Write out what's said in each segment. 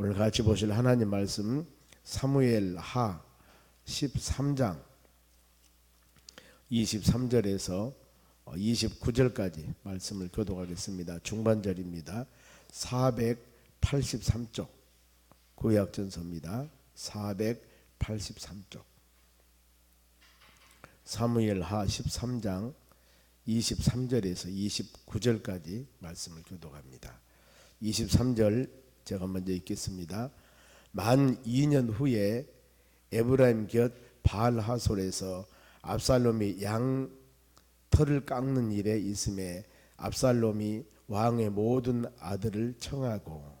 오늘 같이 보실 하나님 말씀 사무엘 하 13장 23절에서 29절까지 말씀을 교독하겠습니다. 중반절입니다. 483쪽 구약전서입니다. 483쪽 사무엘 하 13장 23절에서 29절까지 말씀을 교독합니다. 23절 제가 먼저 읽겠습니다. 만 2년 후에 에브라임 곁 바알하솔에서 압살롬이 양 털을 깎는 일에 있음에 압살롬이 왕의 모든 아들을 청하고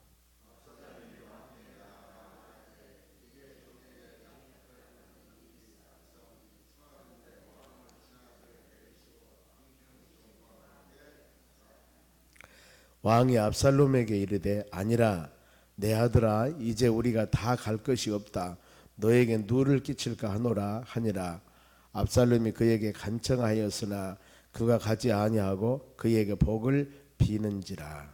왕이 압살롬에게 이르되 아니라 내 아들아 이제 우리가 다 갈 것이 없다. 너에게 누를 끼칠까 하노라 하니라. 압살롬이 그에게 간청하였으나 그가 가지 아니하고 그에게 복을 비는지라.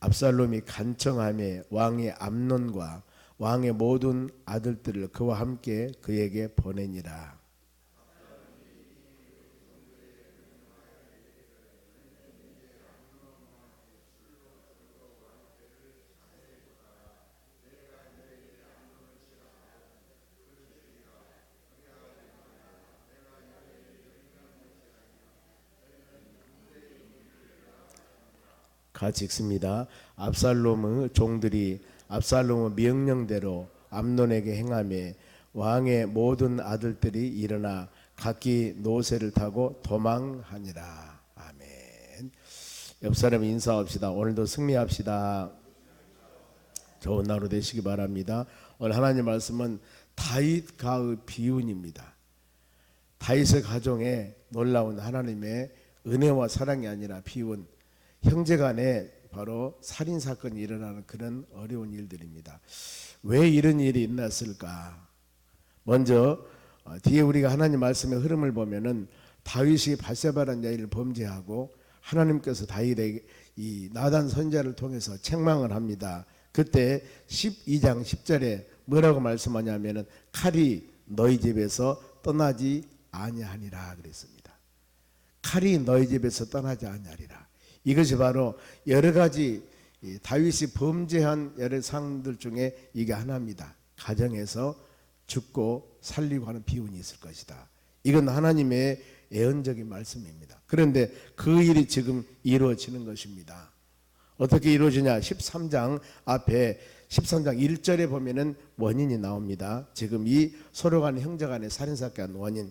압살롬이 간청함에 왕의 암논과 왕의 모든 아들들을 그와 함께 그에게 보내니라. 같이 읽습니다. 압살롬의 종들이 압살롬의 명령대로 암논에게 행함에 왕의 모든 아들들이 일어나 각기 노새를 타고 도망하니라. 아멘. 옆 사람 인사합시다. 오늘도 승리합시다. 좋은 하루 되시기 바랍니다. 오늘 하나님 말씀은 다윗 가의 비운입니다. 다윗의 가정에 놀라운 하나님의 은혜와 사랑이 아니라 비운 형제간에 바로 살인 사건이 일어나는 그런 어려운 일들입니다. 왜 이런 일이 일어났을까? 먼저 어, 뒤에 우리가 하나님 말씀의 흐름을 보면은 다윗이 발세바란 여인을 범죄하고 하나님께서 다윗에게 이 나단 선자를 통해서 책망을 합니다. 그때 12장 10절에 뭐라고 말씀하냐면은 칼이 너희 집에서 떠나지 아니하니라 그랬습니다. 칼이 너희 집에서 떠나지 아니하리라. 이것이 바로 여러 가지 다윗이 범죄한 여러 상들 중에 이게 하나입니다. 가정에서 죽고 살리고 하는 비운이 있을 것이다. 이건 하나님의 예언적인 말씀입니다. 그런데 그 일이 지금 이루어지는 것입니다. 어떻게 이루어지냐? 13장 앞에 13장 1절에 보면은 원인이 나옵니다. 지금 이 서로 간의 형제 간의 살인 사건 원인.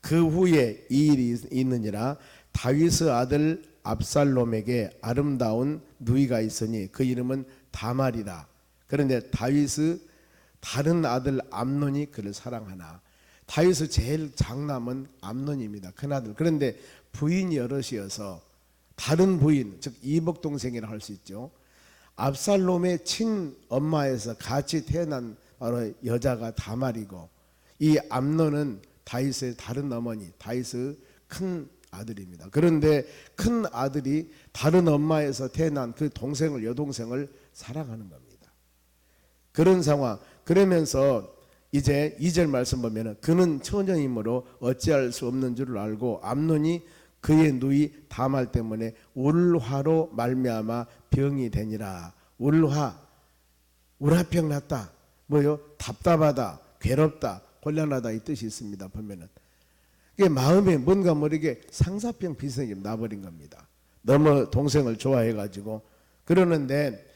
그 후에 이 일이 있느니라 다윗의 아들 압살롬에게 아름다운 누이가 있으니 그 이름은 다말이라. 그런데 다윗의 다른 아들 암논이 그를 사랑하나 다윗의 제일 장남은 암논입니다. 큰아들. 그런데 부인이 여럿이어서 다른 부인, 즉 이복 동생이라 할 수 있죠. 압살롬의 친 엄마에서 같이 태어난 바로 여자가 다말이고 이 암논은 다윗의 다른 어머니, 다윗의 큰 아들입니다. 그런데 큰 아들이 다른 엄마에서 태어난 그 동생을 여동생을 사랑하는 겁니다. 그런 상황. 그러면서 이제 2절 말씀 보면은 그는 처녀이므로 어찌할 수 없는 줄을 알고 암논이 그의 누이 다말 때문에 울화로 말미암아 병이 되니라. 울화 울화병 났다. 뭐요? 답답하다, 괴롭다, 곤란하다 이 뜻이 있습니다. 보면은 마음에 뭔가 모르게 상사병 비슷하게 나버린 겁니다. 너무 동생을 좋아해가지고 그러는데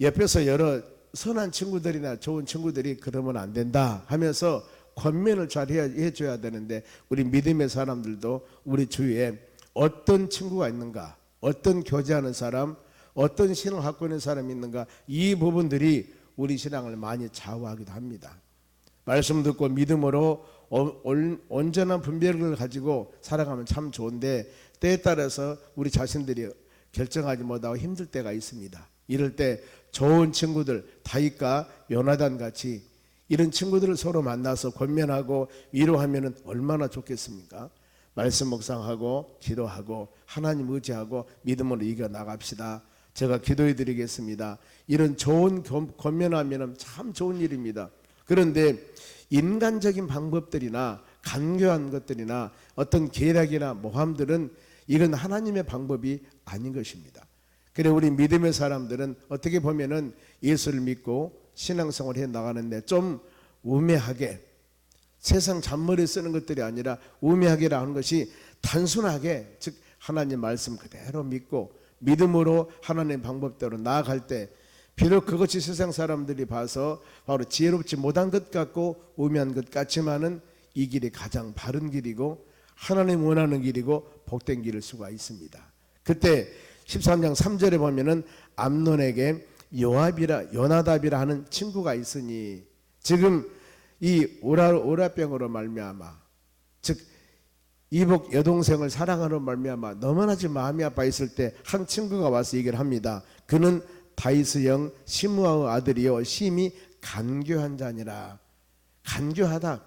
옆에서 여러 선한 친구들이나 좋은 친구들이 그러면 안 된다 하면서 권면을 잘 해줘야 되는데 우리 믿음의 사람들도 우리 주위에 어떤 친구가 있는가 어떤 교제하는 사람 어떤 신을 갖고 있는 사람이 있는가 이 부분들이 우리 신앙을 많이 좌우하기도 합니다 말씀 듣고 믿음으로 어, 온전한 분별을 가지고 살아가면 참 좋은데 때에 따라서 우리 자신들이 결정하지 못하고 힘들 때가 있습니다. 이럴 때 좋은 친구들 다윗과 요나단 같이 이런 친구들을 서로 만나서 권면하고 위로하면은 얼마나 좋겠습니까? 말씀 묵상하고 기도하고 하나님 의지하고 믿음으로 이겨 나갑시다. 제가 기도해 드리겠습니다. 이런 좋은 권- 권면하면은 참 좋은 일입니다. 그런데 인간적인 방법들이나 간교한 것들이나 어떤 계략이나 모함들은 이건 하나님의 방법이 아닌 것입니다. 그래 우리 믿음의 사람들은 어떻게 보면은 예수를 믿고 신앙생활 해 나가는데 좀 우매하게 세상 잔머리 쓰는 것들이 아니라 우매하게라 하는 것이 단순하게 즉 하나님 말씀 그대로 믿고 믿음으로 하나님 방법대로 나아갈 때 비록 그것이 세상 사람들이 봐서 바로 지혜롭지 못한 것 같고 우매한 것 같지만은 이 길이 가장 바른 길이고 하나님 원하는 길이고 복된 길일 수가 있습니다. 그때 13장 3절에 보면은 암논에게 요압이라 요나답이라 하는 친구가 있으니 지금 이 오라 오라병으로 말미암아 즉 이복 여동생을 사랑하는 말미암아 너무나 지금 마음이 아파 있을 때 한 친구가 와서 얘기를 합니다. 그는 다이스 형 시므아의 아들이요. 심히 간교한 자니라. 간교하다.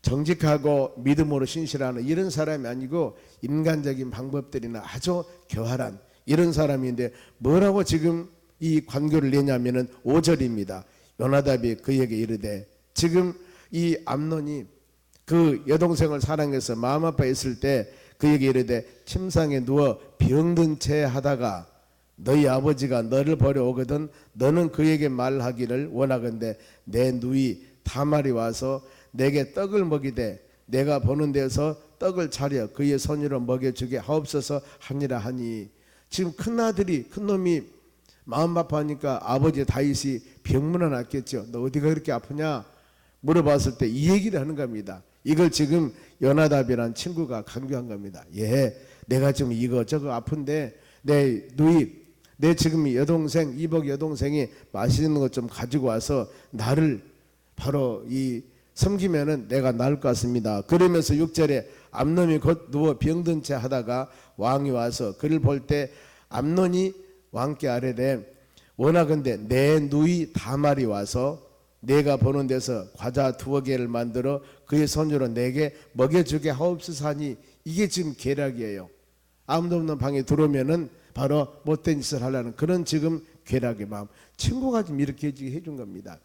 정직하고 믿음으로 신실하는 이런 사람이 아니고 인간적인 방법들이나 아주 교활한 이런 사람인데 뭐라고 지금 이 관교를 내냐면은 5절입니다. 요나답이 그에게 이르되 지금 이 암논이 그 여동생을 사랑해서 마음 아파했을 때 그에게 이르되 침상에 누워 병든 채 하다가 너희 아버지가 너를 버려 오거든 너는 그에게 말하기를 원하건대 내 누이 다말이 와서 내게 떡을 먹이되 내가 보는 데서 떡을 차려 그의 손으로 먹여주게 하옵소서 하니라 하니 지금 큰 아들이 큰 놈이 마음 아파하니까 아버지 다윗이 병문안 왔겠죠. 너 어디가 그렇게 아프냐? 물어봤을 때 이 얘기를 하는 겁니다. 이걸 지금 연하답이란 친구가 강조한 겁니다. 예, 내가 지금 이거 저거 아픈데 내 누이, 내 지금 이 여동생 이복 여동생이 맛있는 것 좀 가지고 와서 나를 바로 이 섬기면은 내가 나을 것 같습니다. 그러면서 6절에 암논이 곧 누워 병든 채 하다가 왕이 와서 그를 볼 때 암논이 왕께 아뢰되 원하건대 내 누이 다말이 와서 내가 보는 데서 과자 두어 개를 만들어 그의 손으로 내게 먹여주게 하옵소서 하니 이게 지금 계략이에요. 아무도 없는 방에 들어오면은 바로 못된 짓을 하려는 그런 지금 계략의 마음. 친구가 지금 이렇게 해준 겁니다.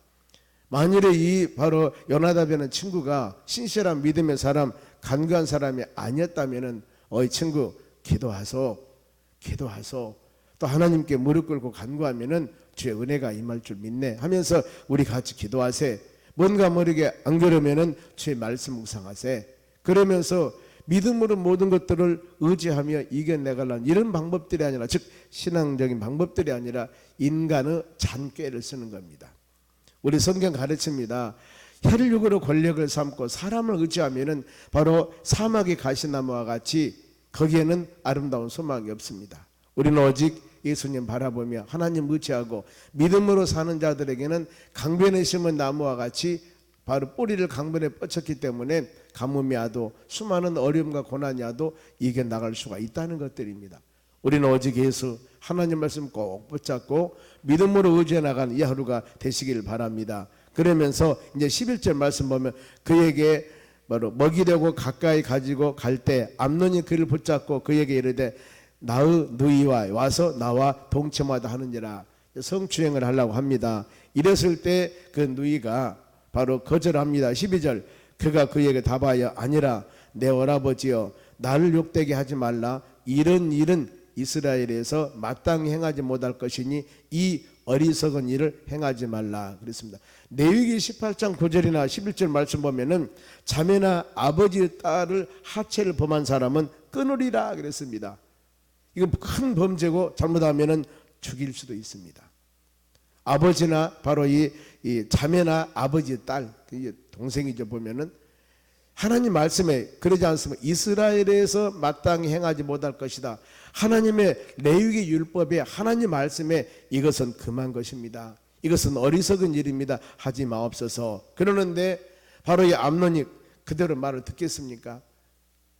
만일에 이 바로 연하답이라는 친구가 신실한 믿음의 사람, 간교한 사람이 아니었다면은 어이 친구 기도하소, 기도하소. 또 하나님께 무릎 꿇고 간구하면은 주의 은혜가 임할 줄 믿네 하면서 우리 같이 기도하세. 뭔가 모르게 안 그러면은 주의 말씀 묵상하세. 그러면서 믿음으로 모든 것들을 의지하며 이겨내가려는 이런 방법들이 아니라 즉 신앙적인 방법들이 아니라 인간의 잔꾀를 쓰는 겁니다. 우리 성경 가르칩니다. 혈육으로 권력을 삼고 사람을 의지하면은 바로 사막의 가시나무와 같이 거기에는 아름다운 소망이 없습니다. 우리는 오직 예수님 바라보며 하나님 의지하고 믿음으로 사는 자들에게는 강변에 심은 나무와 같이 바로 뿌리를 강변에 뻗쳤기 때문에 가뭄이 와도 수많은 어려움과 고난이 와도 이겨 나갈 수가 있다는 것들입니다. 우리는 오직 예수 하나님 말씀 꼭 붙잡고 믿음으로 의지해 나가는 이 하루가 되시길 바랍니다. 그러면서 이제 11절 말씀 보면 그에게 바로 먹이려고 가까이 가지고 갈 때 암논이 그를 붙잡고 그에게 이르되 나의 누이와 와서 나와 동침하다 하느니라 성추행을 하려고 합니다. 이랬을 때 그 누이가 바로 거절합니다. 12절 그가 그에게 답하여 아니라 내 오라버지여 나를 욕되게 하지 말라 이런 일은 이스라엘에서 마땅히 행하지 못할 것이니 이 어리석은 일을 행하지 말라 그랬습니다. 레위기 18장 9절이나 11절 말씀 보면은 자매나 아버지 딸을 하체를 범한 사람은 끊으리라 그랬습니다. 이거 큰 범죄고 잘못하면은 죽일 수도 있습니다. 아버지나 바로 이, 이 자매나 아버지 딸, 동생이죠 보면은 하나님 말씀에 그러지 않으면 이스라엘에서 마땅히 행하지 못할 것이다. 하나님의 레위기 율법에 하나님 말씀에 이것은 금한 것입니다. 이것은 어리석은 일입니다. 하지 마옵소서. 그러는데 바로 이 암론이 그대로 말을 듣겠습니까?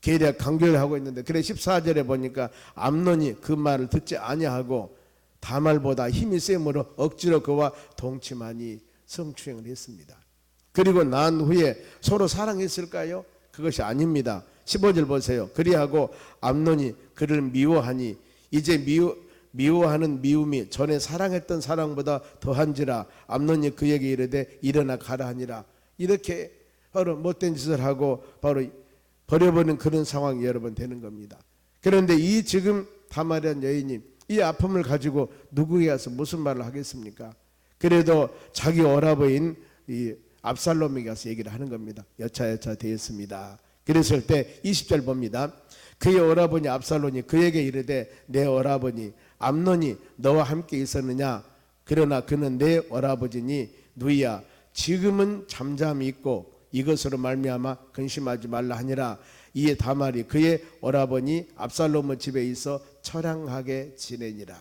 계략 강교를 하고 있는데 그래 14절에 보니까 암론이 그 말을 듣지 아니하고 다말보다 힘이 셈으로 억지로 그와 동침하니 성추행을 했습니다. 그리고 난 후에 서로 사랑했을까요? 그것이 아닙니다. 15절 보세요. 그리하고 암논이 그를 미워하니 이제 미워 미워하는 미움이 전에 사랑했던 사랑보다 더한지라 암논이 그에게 이르되 일어나 가라 하니라 이렇게 바로 못된 짓을 하고 바로 버려버리는 그런 상황이 여러분 되는 겁니다. 그런데 이 지금 다말이란 여인이 이 아픔을 가지고 누구에게 가서 무슨 말을 하겠습니까? 그래도 자기 오라버인 이 압살롬에게 가서 얘기를 하는 겁니다. 여차여차 되었습니다. 그랬을 때 20절 봅니다. 그의 오라버니 압살롬이 그에게 이르되 내 오라버니 암논이 너와 함께 있었느냐? 그러나 그는 내 오라버지니 누이야 지금은 잠잠히 있고 이것으로 말미암아 근심하지 말라 하니라 이에 다말이 그의 오라버니 압살롬의 집에 있어 처량하게 지내니라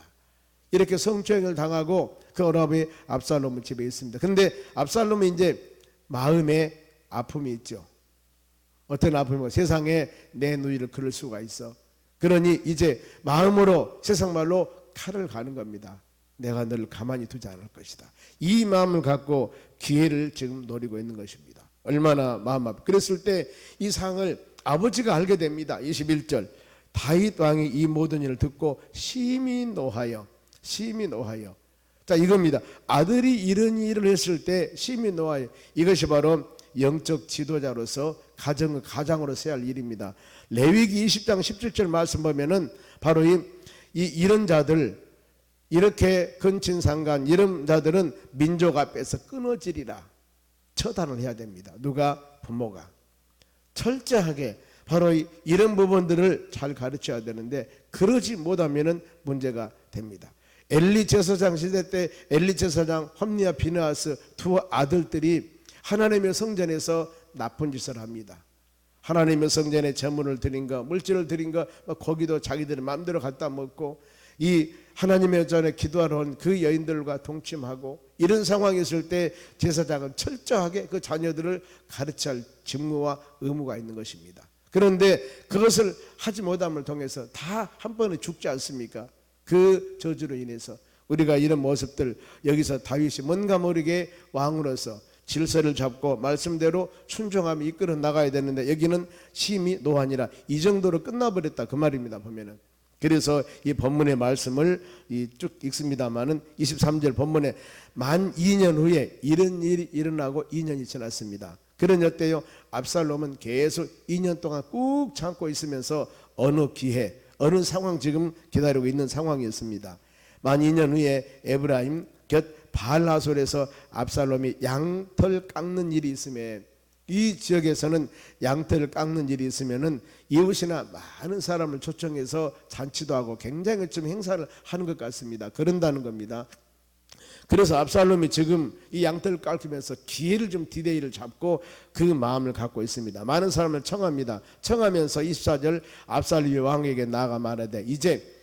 이렇게 성추행을 당하고 그 오라버니 압살롬의 집에 있습니다. 근데 압살롬이 이제 마음에 아픔이 있죠. 어떤 아픔이 세상에 내 누이를 그럴 수가 있어. 그러니 이제 마음으로 세상 말로 칼을 가는 겁니다. 내가 너를 가만히 두지 않을 것이다. 이 마음을 갖고 기회를 지금 노리고 있는 것입니다. 얼마나 마음 아프. 그랬을 때 이 상을 아버지가 알게 됩니다. 21절. 다윗 왕이 이 모든 일을 듣고 심히 노하여 심히 노하여 자 이겁니다. 아들이 이런 일을 했을 때 심히 노하여 이것이 바로 영적 지도자로서 가정을 가장으로 세야 할 일입니다. 레위기 20장 17절 말씀 보면은 바로 이, 이 이런 자들 이렇게 근친 상간 이런 자들은 민족 앞에서 끊어지리라 처단을 해야 됩니다. 누가 부모가 철저하게 바로 이- 이런 부분들을 잘 가르쳐야 되는데 그러지 못하면은 문제가 됩니다. 엘리 제사장 시대 때 엘리 제사장 험리와 비느하스 두 아들들이 하나님의 성전에서 나쁜 짓을 합니다. 하나님의 성전에 제물을 드린 거, 물질을 드린 거, 막 거기도 자기들이 마음대로 갖다 먹고 이 하나님의 전에 기도하러 온 그 여인들과 동침하고 이런 상황이 있을 때 제사장은 철저하게 그 자녀들을 할 직무와 의무가 있는 것입니다. 그런데 그것을 하지 못함을 통해서 다 한 번에 죽지 않습니까? 그 저주로 인해서 우리가 이런 모습들 여기서 다윗이 뭔가 모르게 왕으로서 질서를 잡고 말씀대로 순종하며 이끌어 나가야 되는데 여기는 심히 노한이라 이 정도로 끝나버렸다 그 말입니다 보면은 그래서 이 본문의 말씀을 이쭉 읽습니다마는 23절 본문에 만 2년 후에 이런 일이 일어나고 2년이 지났습니다. 그런 어때요? 압살롬은 계속 2년 동안 꾹 참고 있으면서 어느 기회, 어느 상황 지금 기다리고 있는 상황이었습니다. 만 2년 후에 에브라임 곁 바알하솔에서 압살롬이 양털 깎는 일이 있음에 이 지역에서는 양털을 깎는 일이 있으면은 이웃이나 많은 사람을 초청해서 잔치도 하고 굉장히 좀 행사를 하는 것 같습니다. 그런다는 겁니다. 그래서 압살롬이 지금 이 양털을 깎으면서 기회를 좀 디데이를 잡고 그 마음을 갖고 있습니다. 많은 사람을 청합니다. 청하면서 24절 압살롬이 왕에게 나가 말하되 이제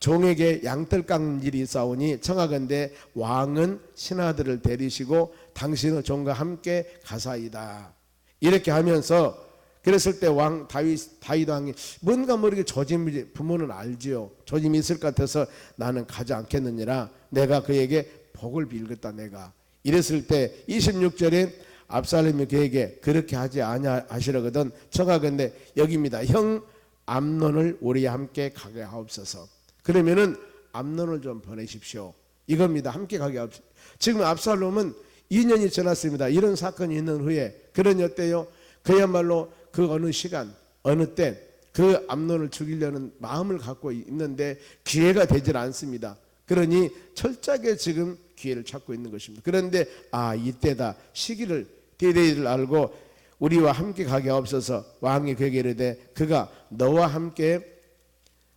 종에게 양털 깎는 일이 있사오니 청하건대 왕은 신하들을 데리시고 당신의 종과 함께 가사이다. 이렇게 하면서 그랬을 때 왕 다윗 다윗 왕이 뭔가 모르게 조짐이 부모는 알지요. 조짐이 있을 것 같아서 나는 가지 않겠느니라. 내가 그에게 복을 빌겠다 내가. 이랬을 때 26절에 압살롬이 그에게 그렇게 하지 아냐 하시려거든 청하건대 여기입니다. 형 암론을 우리와 함께 가게 하옵소서. 그러면은 암론을 좀 보내십시오. 이겁니다. 함께 가게 하옵소서. 지금 압살롬은 2년이 지났습니다. 이런 사건이 있는 후에 그러니 어때요? 그야말로 그 어느 시간 어느 때 그 암론을 죽이려는 마음을 갖고 있는데 기회가 되질 않습니다. 그러니 철저하게 지금 기회를 찾고 있는 것입니다. 그런데 아 이때다 시기를 디데이를 알고 우리와 함께 가게 없어서 왕이 그에게 이르되 그가 너와 함께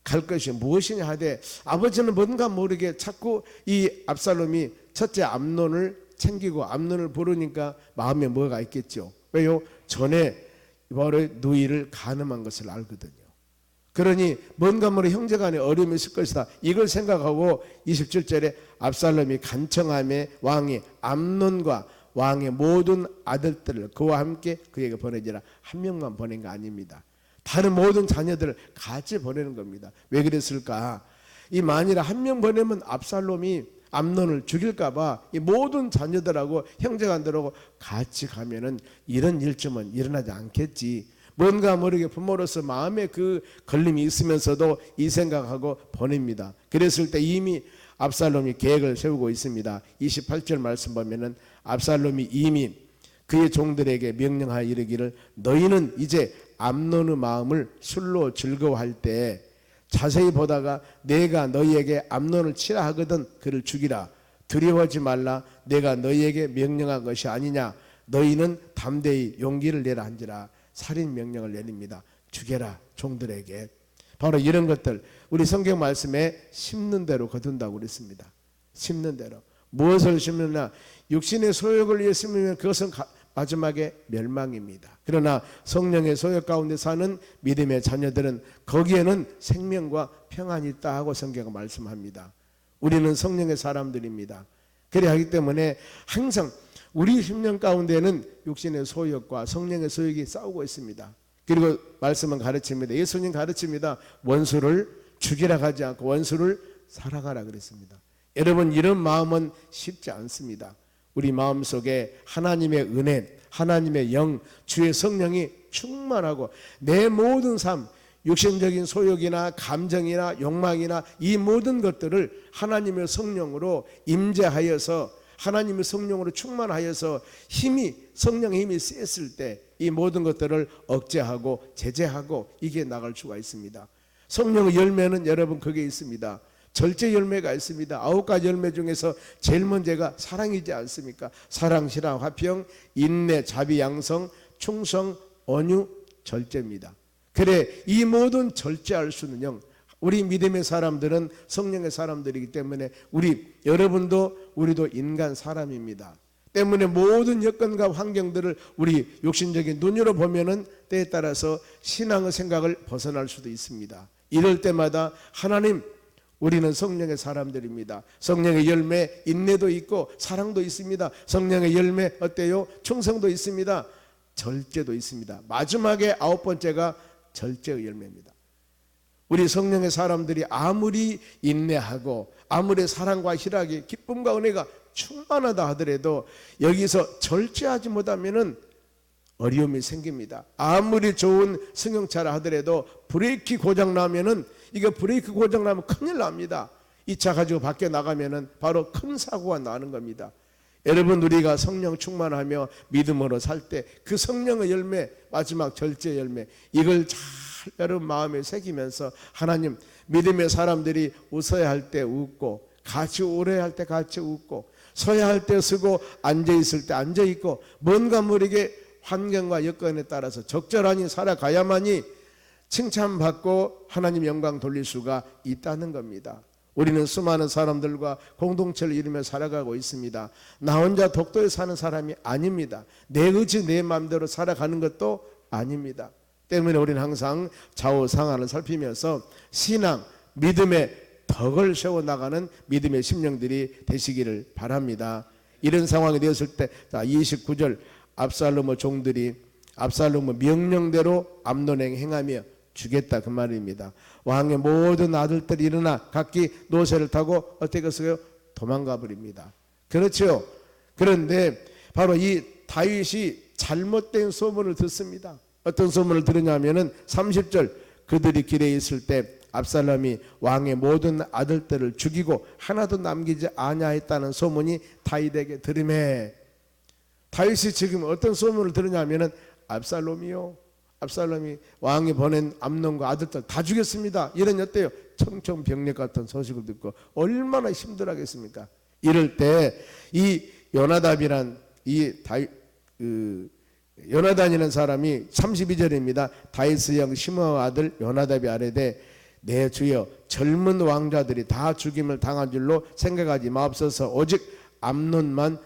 갈 것이 무엇이냐 하되 아버지는 뭔가 모르게 자꾸 이 압살롬이 첫째 암론을 챙기고 암론을 부르니까 마음에 뭐가 있겠죠. 왜요? 전에 바로 누이를 가늠한 것을 알거든요. 그러니 뭔가 모르 형제간에 어려움이 있을 것이다. 이걸 생각하고 27절에 압살롬이 간청함에 왕이 암론과 왕의 모든 아들들을 그와 함께 그에게 보내지라 한 명만 보낸 거 아닙니다. 다른 모든 자녀들을 같이 보내는 겁니다. 왜 그랬을까? 이 만일 한 명 보내면 압살롬이 암론을 죽일까봐 이 모든 자녀들하고 형제간들하고 같이 가면은 이런 일쯤은 일어나지 않겠지. 뭔가 모르게 부모로서 마음에 그 걸림이 있으면서도 이 생각하고 보냅니다. 그랬을 때 이미 압살롬이 계획을 세우고 있습니다. 28절 말씀 보면은 압살롬이 이미 그의 종들에게 명령하여 이르기를 너희는 이제 암론의 마음을 술로 즐거워할 때 자세히 보다가 내가 너희에게 암론을 치라 하거든 그를 죽이라. 두려워하지 말라. 내가 너희에게 명령한 것이 아니냐. 너희는 담대히 용기를 내라 한지라. 살인 명령을 내립니다. 죽여라 종들에게. 바로 이런 것들 우리 성경 말씀에 심는 대로 거둔다고 그랬습니다. 심는 대로. 무엇을 심느냐? 육신의 소욕을 위해 심으면 그것은 가- 마지막에 멸망입니다. 그러나 성령의 소욕 가운데 사는 믿음의 자녀들은 거기에는 생명과 평안이 있다 하고 성경은 말씀합니다. 우리는 성령의 사람들입니다. 그래 하기 때문에 항상 우리 심령 가운데는 육신의 소욕과 성령의 소욕이 싸우고 있습니다. 그리고 말씀은 가르칩니다. 예수님 가르칩니다. 원수를 죽이라 하지 않고 원수를 사랑하라 그랬습니다. 여러분 이런 마음은 쉽지 않습니다. 우리 마음 속에 하나님의 은혜, 하나님의 영, 주의 성령이 충만하고 내 모든 삶, 육신적인 소욕이나 감정이나 욕망이나 이 모든 것들을 하나님의 성령으로 임재하여서 하나님의 성령으로 충만하여서 힘이 성령의 힘이 셌을 때 이 모든 것들을 억제하고 제재하고 이게 나갈 수가 있습니다. 성령의 열매는 여러분 그게 있습니다. 절제 열매가 있습니다. 아홉 가지 열매 중에서 제일 먼저가 사랑이지 않습니까? 사랑, 신앙, 화평, 인내, 자비, 양성, 충성, 언유, 절제입니다. 그래 이 모든 절제할 수는요. 우리 믿음의 사람들은 성령의 사람들이기 때문에 우리 여러분도 우리도 인간 사람입니다. 때문에 모든 여건과 환경들을 우리 욕심적인 눈으로 보면은 때에 따라서 신앙의 생각을 벗어날 수도 있습니다. 이럴 때마다 하나님 우리는 성령의 사람들입니다. 성령의 열매 인내도 있고 사랑도 있습니다. 성령의 열매 어때요? 충성도 있습니다. 절제도 있습니다. 마지막에 아홉 번째가 절제의 열매입니다. 우리 성령의 사람들이 아무리 인내하고 아무리 사랑과 희락이 기쁨과 은혜가 충만하다 하더라도 여기서 절제하지 못하면은 어려움이 생깁니다. 아무리 좋은 승용차라 하더라도 브레이크 고장 나면은 이거 브레이크 고장 나면 큰일 납니다. 이 차 가지고 밖에 나가면은 바로 큰 사고가 나는 겁니다. 여러분 우리가 성령 충만하며 믿음으로 살 때 그 성령의 열매 마지막 절제 열매 이걸 잘 여러분 마음에 새기면서 하나님 믿음의 사람들이 웃어야 할 때 웃고 같이 오래 할 때 같이 웃고 서야 할 때 서고 앉아 있을 때 앉아 있고 뭔가 모르게 환경과 여건에 따라서 적절하니 살아가야만이 칭찬받고 하나님 영광 돌릴 수가 있다는 겁니다. 우리는 수많은 사람들과 공동체를 이루며 살아가고 있습니다. 나 혼자 독도에 사는 사람이 아닙니다. 내 의지 내 마음대로 살아가는 것도 아닙니다. 때문에 우리는 항상 좌우 상황을 살피면서 신앙, 믿음의 덕을 세워 나가는 믿음의 심령들이 되시기를 바랍니다. 이런 상황이 되었을 때, 자 29절 압살롬의 종들이 압살롬의 명령대로 암논행 행하며 주겠다 그 말입니다. 왕의 모든 아들들이 일어나 각기 노새를 타고 어떻게 했어요? 도망가 버립니다. 그렇죠. 그런데 바로 이 다윗이 잘못된 소문을 듣습니다. 어떤 소문을 들으냐면은 30절 그들이 길에 있을 때 압살롬이 왕의 모든 아들들을 죽이고 하나도 남기지 아니하였다는 소문이 다윗에게 들음에 다윗이 지금 어떤 소문을 들으냐면은 압살롬이요. 압살롬이 왕이 보낸 암론과 아들들 다 죽였습니다. 이런 어때요? 청청병력 같은 소식을 듣고 얼마나 힘들하겠습니까? 이럴 때 이 요나답이란 이 다윗 그 요나단이라는 사람이 32절입니다. 다윗의 형 시므의 아들 요나답이 아래되 내 주여 젊은 왕자들이 다 죽임을 당한 줄로 생각하지 마옵소서 오직 암론만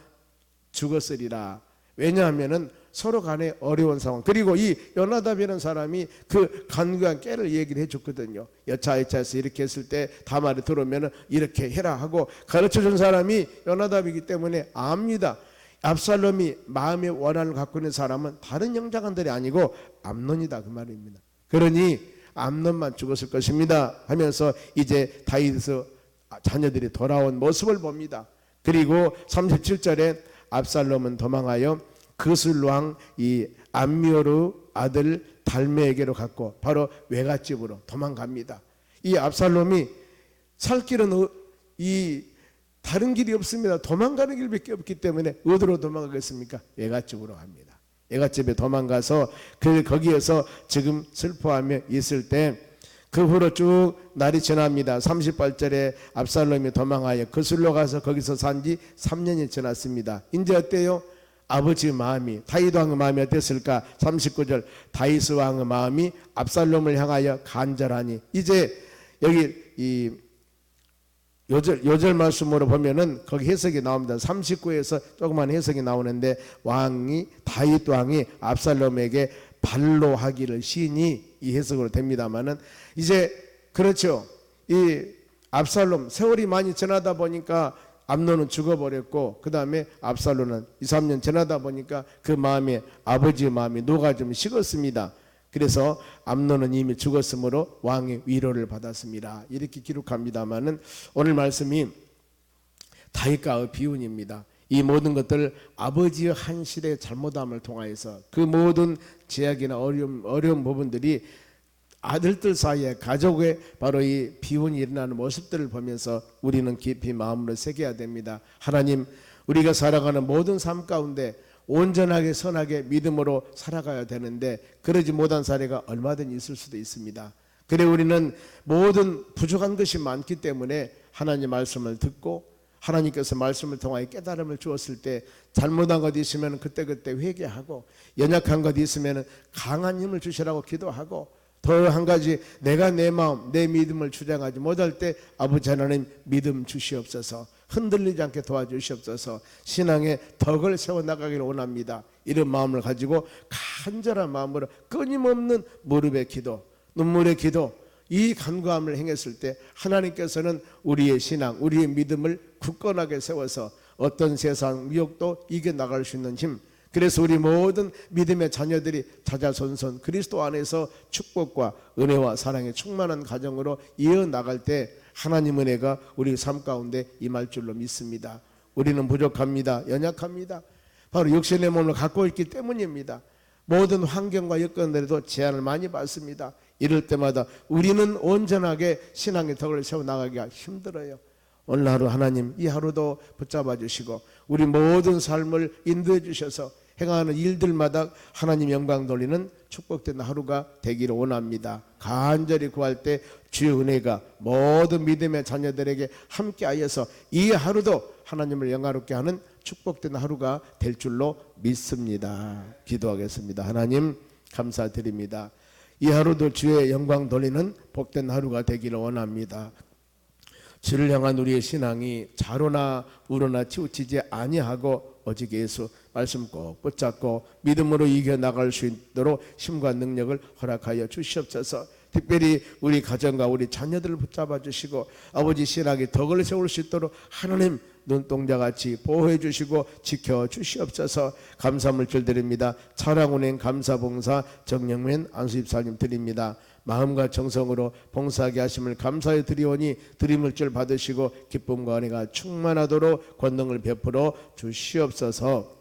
죽었으리라. 왜냐하면은 서로 간에 어려운 상황. 그리고 이 연하답이라는 사람이 그 간구한 깨를 얘기를 해줬거든요. 여차 여차해서 이렇게 했을 때 다말이 들어오면은 이렇게 해라 하고 가르쳐준 사람이 연하답이기 때문에 압니다. 압살롬이 마음의 원한을 갖고 있는 사람은 다른 영장관들이 아니고 암론이다 그 말입니다. 그러니 암론만 죽었을 것입니다 하면서 이제 다윗에서 자녀들이 돌아온 모습을 봅니다. 그리고 37절에 압살롬은 도망하여 그슬 왕이 암미오르 아들 달메에게로 갔고 바로 외갓집으로 도망갑니다. 이 압살롬이 살 길은 어- 이 다른 길이 없습니다. 도망가는 길밖에 없기 때문에 어디로 도망가겠습니까? 외갓집으로 갑니다. 외갓집에 도망가서 그 거기에서 지금 슬퍼하며 있을 때그 후로 쭉 날이 지납니다. 38절에 압살롬이 도망하여 그슬로 가서 거기서 산 지 3년이 지났습니다. 이제 어때요? 아버지 마음이 다윗 왕의 마음이 어땠을까? 39절 다윗 왕의 마음이 압살롬을 향하여 간절하니 이제 여기 이 요절 요절 말씀으로 보면은 거기 해석이 나옵니다. 39에서 조그만 해석이 나오는데 왕이 다윗 왕이 압살롬에게 반로하기를 시니 이 해석으로 됩니다만은 이제 그렇죠. 이 압살롬 세월이 많이 지나다 보니까 암론은 죽어버렸고 그 다음에 압살롬은 2, 3년 지나다 보니까 그 마음에 아버지의 마음이 녹아 좀 식었습니다. 그래서 암론은 이미 죽었으므로 왕의 위로를 받았습니다. 이렇게 기록합니다만은 오늘 말씀이 다윗과의 비운입니다. 이 모든 것들 아버지의 한실의 잘못함을 통하여서 그 모든 제약이나 어려움, 어려운 부분들이 아들들 사이에 가족의 바로 이 비운이 일어나는 모습들을 보면서 우리는 깊이 마음으로 새겨야 됩니다. 하나님, 우리가 살아가는 모든 삶 가운데 온전하게 선하게 믿음으로 살아가야 되는데 그러지 못한 사례가 얼마든지 있을 수도 있습니다. 그래 우리는 모든 부족한 것이 많기 때문에 하나님 말씀을 듣고 하나님께서 말씀을 통하여 깨달음을 주었을 때 잘못한 것 있으면 그때그때 회개하고 연약한 것 있으면 강한 힘을 주시라고 기도하고 더 한 가지 내가 내 마음 내 믿음을 주장하지 못할 때 아버지 하나님 믿음 주시옵소서 흔들리지 않게 도와주시옵소서 신앙의 덕을 세워 나가기를 원합니다 이런 마음을 가지고 간절한 마음으로 끊임없는 무릎의 기도 눈물의 기도 이 간구함을 행했을 때 하나님께서는 우리의 신앙, 우리의 믿음을 굳건하게 세워서 어떤 세상 미혹도 이겨 나갈 수 있는 힘. 그래서 우리 모든 믿음의 자녀들이 자자손손 그리스도 안에서 축복과 은혜와 사랑의 충만한 가정으로 이어 나갈 때 하나님 은혜가 우리 삶 가운데 임할 줄로 믿습니다. 우리는 부족합니다. 연약합니다. 바로 육신의 몸을 갖고 있기 때문입니다. 모든 환경과 여건들에도 제한을 많이 받습니다. 이럴 때마다 우리는 온전하게 신앙의 덕을 세워 나가기가 힘들어요. 오늘 하루 하나님 이 하루도 붙잡아 주시고 우리 모든 삶을 인도해 주셔서 행하는 일들마다 하나님 영광 돌리는 축복된 하루가 되기를 원합니다. 간절히 구할 때 주의 은혜가 모든 믿음의 자녀들에게 함께하여서 이 하루도 하나님을 영화롭게 하는 축복된 하루가 될 줄로 믿습니다. 기도하겠습니다. 하나님 감사드립니다. 이 하루도 주의 영광 돌리는 복된 하루가 되기를 원합니다. 주를 향한 우리의 신앙이 자로나 우로나 치우치지 아니하고 오직 예수 말씀 꼭 붙잡고 믿음으로 이겨 나갈 수 있도록 힘과 능력을 허락하여 주시옵소서. 특별히 우리 가정과 우리 자녀들을 붙잡아 주시고 아버지 신앙의 덕을 세울 수 있도록 하나님 눈동자같이 보호해 주시고 지켜 주시옵소서 감사물질 드립니다. 차량운행 감사봉사 정영면 안수입사님 드립니다. 마음과 정성으로 봉사하게 하심을 감사해 드리오니 드림을 줄 받으시고 기쁨과 은혜가 충만하도록 권능을 베풀어 주시옵소서